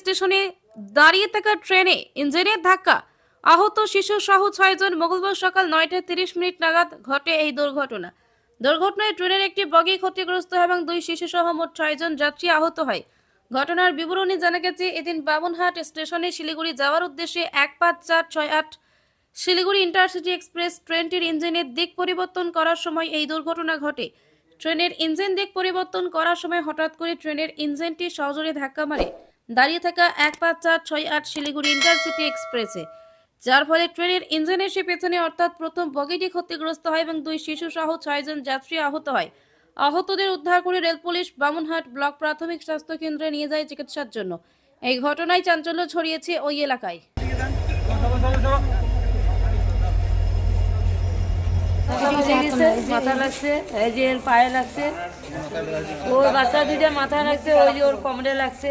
স্টেশনে দাঁড়িয়ে থাকা ট্রেনে ইঞ্জিনের ধাক্কা। আহত শিশু সহ ছয়জন মঙ্গলবার সকাল নয়টা তিরিশ মিনিট নাগাদ ঘটে এই দুর্ঘটনা। দুর্ঘটনায় ট্রেনের একটি বগি ক্ষতিগ্রস্ত হয় এবং দুই শিশু সহ মোট ছয়জন যাত্রী আহত হয়। ঘটনার বিবরণী জানা গেছে, এদিন বামনহাট স্টেশনে শিলিগুড়ি যাওয়ার উদ্দেশ্যে এক পাঁচ চার ছয় আট শিলিগুড়ি ইন্টারসিটি এক্সপ্রেস ট্রেনটির ইঞ্জিনের দিক পরিবর্তন করার সময় এই দুর্ঘটনা ঘটে। ট্রেনের ইঞ্জিন দিক পরিবর্তন করার সময় হঠাৎ করে ট্রেনের ইঞ্জিনটি সজোরে ধাক্কা মারে। দাঁড়িয়ে থাকা এক পাঁচ চার ছয় আট শিলিগুড়ি ইন্টারসিটি এক্সপ্রেসে, যার ফলে ট্রেনের ইঞ্জিন এসে পেছনে অর্থাৎ প্রথম বগিটি ক্ষতিগ্রস্ত হয় এবং দুই শিশু সহ ছয়জন যাত্রী আহত হয়। আহতদের উদ্ধার করে রেল পুলিশ বামুনহাট ব্লক প্রাথমিক স্বাস্থ্য কেন্দ্রে নিয়ে যায় চিকিৎসার জন্য। এই ঘটনায় চাঞ্চল্য ছড়িয়েছে ওই এলাকায়। মাথা লাগছে, এই যে পায়ে লাগছে। ওর বাচ্চা দুইটা মাথা লাগছে, ওই যে ওর কমরে লাগছে।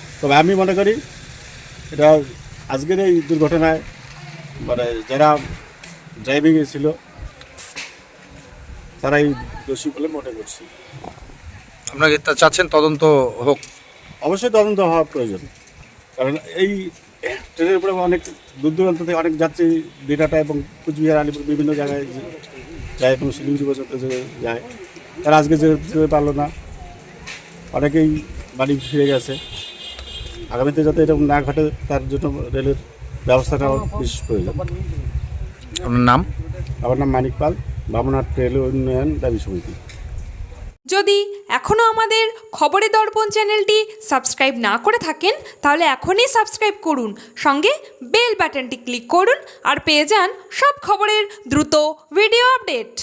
তবে আমি মনে করি এটা আজকের এই দুর্ঘটনায় মানে যারা ড্রাইভিংয়ে ছিল তারাই দোষী বলে মনে করছি। আপনাকে তা চাচ্ছেন তদন্ত হোক? অবশ্যই তদন্ত হওয়া প্রয়োজন। কারণ এই ট্রেনের উপরে অনেক দূর দূরান্ত থেকে অনেক যাত্রী দিনাটা এবং কুচবিহার আলিপুর বিভিন্ন জায়গায় যায় এবং শিলিগুড়ি পর্যন্ত যে যায়। তারা আজকে যে যেতে পারল না। অনেকেই বাড়ি ফিরে গেছে। আগামীতে যাতে এরকম না ঘটে তার জন্য রেলের ব্যবস্থাটা বিশেষ প্রয়োজন। আপনার নাম? আমার নাম মানিক পাল বামনাথ রেল উন্নয়ন দাবি সমিতি। যদি এখনও আমাদের খবরে দর্পণ চ্যানেলটি সাবস্ক্রাইব না করে থাকেন তাহলে এখনই সাবস্ক্রাইব করুন। সঙ্গে বেল বাটনটি ক্লিক করুন আর পেয়ে যান সব খবরের দ্রুত ভিডিও আপডেট।